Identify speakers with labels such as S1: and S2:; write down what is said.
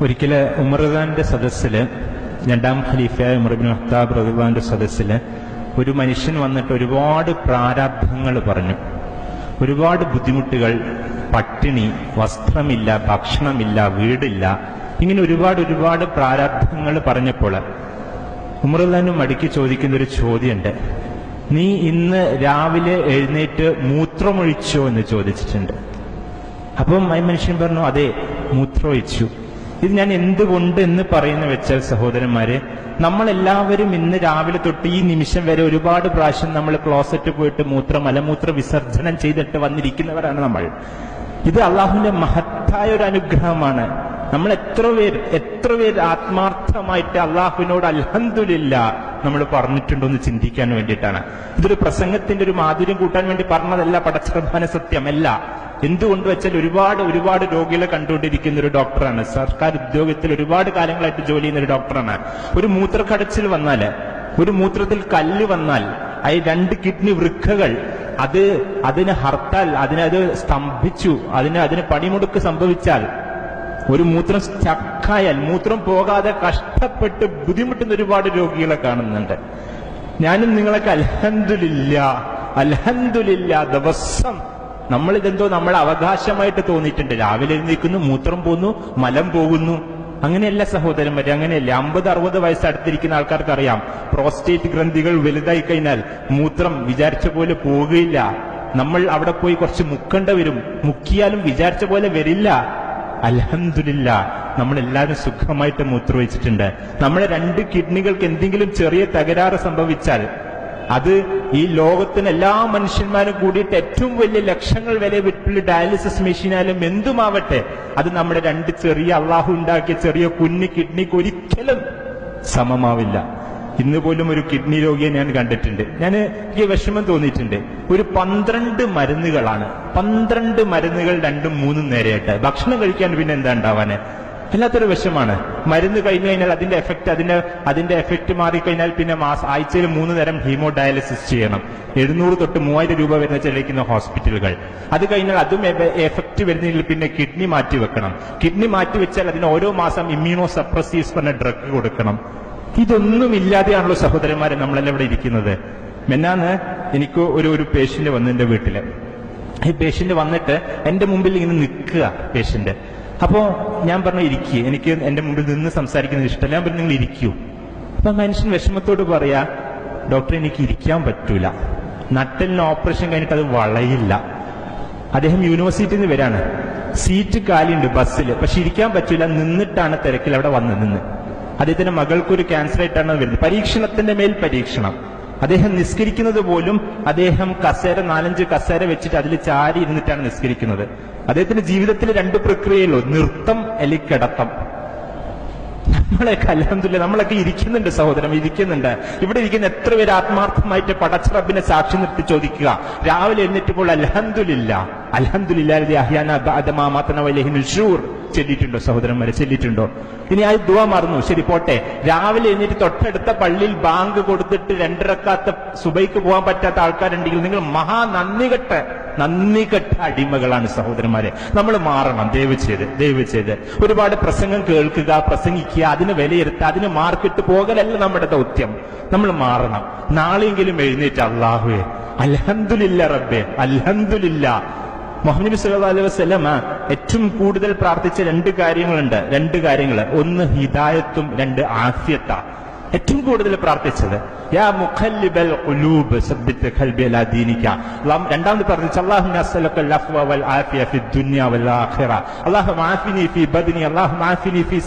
S1: ഒരിക്കൽ ഉമർദാന്റെ സദസ്സിൽ രണ്ടാം ഖലീഫയായ ഉമർബിൻ അഹ്താബ് റഹ്ലാന്റെ സദസ്സിൽ ഒരു മനുഷ്യൻ വന്നിട്ട് ഒരുപാട് പ്രാരാബ്ധങ്ങൾ പറഞ്ഞു. ഒരുപാട് ബുദ്ധിമുട്ടുകൾ പട്ടിണി വസ്ത്രമില്ല ഭക്ഷണമില്ല വീടില്ല ഇങ്ങനെ ഒരുപാട് ഒരുപാട് പ്രാരാബ്ധങ്ങൾ പറഞ്ഞപ്പോൾ ഉമർദാനും മടിക്ക് ചോദിക്കുന്ന ഒരു ചോദ്യമുണ്ട്. നീ ഇന്ന് രാവിലെ എഴുന്നേറ്റ് മൂത്രമൊഴിച്ചോ? എന്ന് ചോദിച്ചിട്ടുണ്ട്. അപ്പം മനുഷ്യൻ പറഞ്ഞു അതെ മൂത്രമൊഴിച്ചു. ഇത് ഞാൻ എന്തുകൊണ്ട് എന്ന് പറയുന്ന വെച്ചാൽ സഹോദരന്മാരെ നമ്മളെല്ലാവരും ഇന്ന് രാവിലെ തൊട്ട് ഈ നിമിഷം വരെ ഒരുപാട് പ്രാവശ്യം നമ്മൾ ക്ലോസറ്റ് പോയിട്ട് മൂത്ര മലമൂത്ര വിസർജനം ചെയ്തിട്ട് വന്നിരിക്കുന്നവരാണ് നമ്മൾ. ഇത് അള്ളാഹുവിന്റെ മഹത്തായ ഒരു അനുഗ്രഹമാണ്. നമ്മൾ എത്ര പേര് എത്ര പേര് ആത്മാർത്ഥമായിട്ട് അള്ളാഹുവിനോട് അൽഹന്ദില്ല നമ്മൾ പറഞ്ഞിട്ടുണ്ടോ എന്ന് ചിന്തിക്കാൻ വേണ്ടിയിട്ടാണ്. ഇതൊരു പ്രസംഗത്തിന്റെ ഒരു മാധുര്യം കൂട്ടാൻ വേണ്ടി പറഞ്ഞതല്ല പടച്ചപ്രധാന സത്യമല്ല. എന്തുകൊണ്ട് വെച്ചാൽ ഒരുപാട് ഒരുപാട് രോഗികളെ കണ്ടുകൊണ്ടിരിക്കുന്ന ഒരു ഡോക്ടറാണ്. സർക്കാർ ഉദ്യോഗത്തിൽ ഒരുപാട് കാലങ്ങളായിട്ട് ജോലി ചെയ്യുന്ന ഒരു ഡോക്ടറാണ്. ഒരു മൂത്രക്കടച്ചിൽ വന്നാൽ ഒരു മൂത്രത്തിൽ കല്ല് വന്നാൽ അതിൽ രണ്ട് കിഡ്നി വൃക്കകൾ അത് അതിന് ഹർത്താൽ അതിനത് സ്തംഭിച്ചു അതിന് അതിന് പണിമുടക്ക് സംഭവിച്ചാൽ ഒരു മൂത്രം ചക്കായാൽ മൂത്രം പോകാതെ കഷ്ടപ്പെട്ട് ബുദ്ധിമുട്ടുന്ന ഒരുപാട് രോഗികളെ കാണുന്നുണ്ട്. ഞാനും നിങ്ങളൊക്കെ അലഹന്ദില്ല അലഹന്ദില്ല ദിവസം നമ്മൾ ഇതെന്തോ നമ്മൾ അവകാശമായിട്ട് തോന്നിയിട്ടുണ്ട്. രാവിലെ എഴുന്നേൽക്കുന്നു മൂത്രം പോകുന്നു മലം പോകുന്നു. അങ്ങനെയല്ല സഹോദരന്മാരെ അങ്ങനെയല്ല? അമ്പത് അറുപത് വയസ്സ് അടുത്തിരിക്കുന്ന ആൾക്കാർക്ക് അറിയാം പ്രോസ്റ്റേറ്റ് ഗ്രന്ഥികൾ വലുതായി കഴിഞ്ഞാൽ മൂത്രം വിചാരിച്ച പോലെ പോകുകയില്ല നമ്മൾ അവിടെ പോയി കുറച്ച് മുക്കേണ്ട വരും. മുക്കിയാലും വിചാരിച്ച പോലെ വരില്ല. അലഹമില്ല നമ്മളെല്ലാവരും സുഖമായിട്ട് മൂത്രമൊഴിച്ചിട്ടുണ്ട്. നമ്മുടെ രണ്ട് കിഡ്നികൾക്ക് എന്തെങ്കിലും ചെറിയ തകരാറ് സംഭവിച്ചാൽ അത് ഈ ലോകത്തിന് എല്ലാ മനുഷ്യന്മാരും കൂടിയിട്ട് ഏറ്റവും വലിയ ലക്ഷങ്ങൾ വരെ വിട്ടുള്ള ഡയാലിസിസ് മെഷീനായാലും എന്തുമാവട്ടെ അത് നമ്മുടെ രണ്ട് ചെറിയ അള്ളാഹു ഉണ്ടാക്കിയ ചെറിയ കുഞ്ഞു കിഡ്നിക്ക് ഒരിക്കലും സമമാവില്ല. ഇന്ന് പോലും ഒരു കിഡ്നി രോഗിയെ ഞാൻ കണ്ടിട്ടുണ്ട്. ഞാൻ എനിക്ക് വിഷമം തോന്നിയിട്ടുണ്ട്. ഒരു പന്ത്രണ്ട് മരുന്നുകളാണ്. പന്ത്രണ്ട് മരുന്നുകൾ രണ്ടും മൂന്നും നേരെയായിട്ട് ഭക്ഷണം കഴിക്കാൻ പിന്നെ എന്താ ഉണ്ടാവാന്? വല്ലാത്തൊരു വിഷമാണ്. മരുന്ന് കഴിഞ്ഞു കഴിഞ്ഞാൽ അതിന്റെ എഫക്ട് അതിന്റെ അതിന്റെ എഫക്ട് മാറിക്കഴിഞ്ഞാൽ പിന്നെ മാസം ആഴ്ചയിൽ മൂന്ന് നേരം ഹീമോ ഡയാലിസിസ് ചെയ്യണം. എഴുന്നൂറ് തൊട്ട് മൂവായിരം രൂപ വരുന്ന ചെലവിക്കുന്ന ഹോസ്പിറ്റലുകൾ. അത് കഴിഞ്ഞാൽ അതും എഫക്ട് വരുന്നതിൽ പിന്നെ കിഡ്നി മാറ്റി വെക്കണം. കിഡ്നി മാറ്റി വെച്ചാൽ അതിന് ഓരോ മാസം ഇമ്മ്യൂണോ സപ്രസീവ്സ് പറഞ്ഞ ഡ്രഗ് കൊടുക്കണം. ഇതൊന്നും ഇല്ലാതെയാണല്ലോ സഹോദരന്മാരെ നമ്മളെല്ലാം ഇവിടെ ഇരിക്കുന്നത്. മെന്നാന്ന് എനിക്ക് ഒരു ഒരു പേഷ്യന്റ് വന്നു എന്റെ വീട്ടിൽ. ഈ പേഷ്യന്റ് വന്നിട്ട് എന്റെ മുമ്പിൽ ഇങ്ങനെ നിൽക്കുക പേഷ്യന്റ് അപ്പോ ഞാൻ പറഞ്ഞു ഇരിക്കുക എനിക്ക് എന്റെ മുമ്പിൽ നിന്ന് സംസാരിക്കുന്നത് ഇഷ്ടമല്ല ഞാൻ പറഞ്ഞു നിങ്ങൾ ഇരിക്കൂ. അപ്പൊ മനുഷ്യൻ വിഷമത്തോട് പറയാ ഡോക്ടർ എനിക്ക് ഇരിക്കാൻ പറ്റൂല. നട്ടലിന് ഓപ്പറേഷൻ കഴിഞ്ഞിട്ട് അത് വളയില്ല. അദ്ദേഹം യൂണിവേഴ്സിറ്റിയിൽ നിന്ന് വരാണ്. സീറ്റ് കാലിയുണ്ട് ബസ്സിൽ പക്ഷെ ഇരിക്കാൻ പറ്റൂല. നിന്നിട്ടാണ് തിരക്കിൽ അവിടെ വന്ന് നിന്ന്. അദ്ദേഹത്തിന്റെ മകൾക്കൊരു ക്യാൻസർ ആയിട്ടാണ് വരുന്നത്. പരീക്ഷണത്തിന്റെ മേൽ പരീക്ഷണം. അദ്ദേഹം നിസ്കരിക്കുന്നത് പോലും അദ്ദേഹം കസേര നാലഞ്ച് കസേര വെച്ചിട്ട് അതിൽ ചാരി ഇരുന്നിട്ടാണ് നിസ്കരിക്കുന്നത്. അദ്ദേഹത്തിന്റെ ജീവിതത്തിൽ രണ്ട് പ്രക്രിയയുള്ളൂ നൃത്തം അല്ലെങ്കിൽ കിടത്തം. നമ്മളെയൊക്കെ അലഹമില്ല നമ്മളൊക്കെ ഇരിക്കുന്നുണ്ട് സഹോദരം ഇരിക്കുന്നുണ്ട്. ഇവിടെ ഇരിക്കുന്ന എത്ര പേര് ആത്മാർത്ഥമായിട്ട് പടച്ചറബിനെ സാക്ഷി നിർത്തി ചോദിക്കുക. രാവിലെ എന്നിട്ടിപ്പോൾ അലഹന്തുലില്ല അലഹന്തുലില്ലാ ചെല്ലിട്ടുണ്ടോ സഹോദരന്മാരെ ചെല്ലിട്ടുണ്ടോ ഇനി ആ ദുവ മറന്നു. ശരി പോട്ടെ. രാവിലെ എന്നിട്ട് തൊട്ടടുത്ത പള്ളിയിൽ ബാങ്ക് കൊടുത്തിട്ട് രണ്ടിറക്കാത്ത സുബൈക്ക് പോകാൻ പറ്റാത്ത ആൾക്കാരുണ്ടെങ്കിൽ നിങ്ങൾ മഹാ നന്ദി കെട്ട നന്ദി കെട്ട അടിമകളാണ് സഹോദരന്മാരെ. നമ്മൾ മാറണം. ദയവ് ചെയ്ത് ദയവ് ചെയ്ത്. ഒരുപാട് പ്രസംഗം കേൾക്കുക പ്രസംഗിക്കുക അതിന് വിലയിരുത്തുക അതിന് മാർക്കിട്ട് പോകലല്ല നമ്മുടെ ദൗത്യം. നമ്മൾ മാറണം. നാളെയെങ്കിലും എഴുന്നേറ്റ് അള്ളാഹുവേ. അലഹന്ദില്ല റബ്ബെ. അലഹന്ദില്ല മുഹമ്മദ് സല്ലല്ലാഹു അലൈഹി വസല്ലമ ഏറ്റവും കൂടുതൽ പ്രാർത്ഥിച്ച രണ്ട് കാര്യങ്ങളുണ്ട്. രണ്ട് കാര്യങ്ങൾ ഒന്ന് ഹിദായത്തും രണ്ട് ആഫിയത്ത. ഏറ്റവും കൂടുതൽ പ്രാർത്ഥിച്ചത്. യാ മുഖല്ലിബൽ സബ്ബിത് രണ്ടാമത് അഫ്വ വൽ ആഫിയ ദുനിയ വൽ ആഖിറ ഫീ ഫീ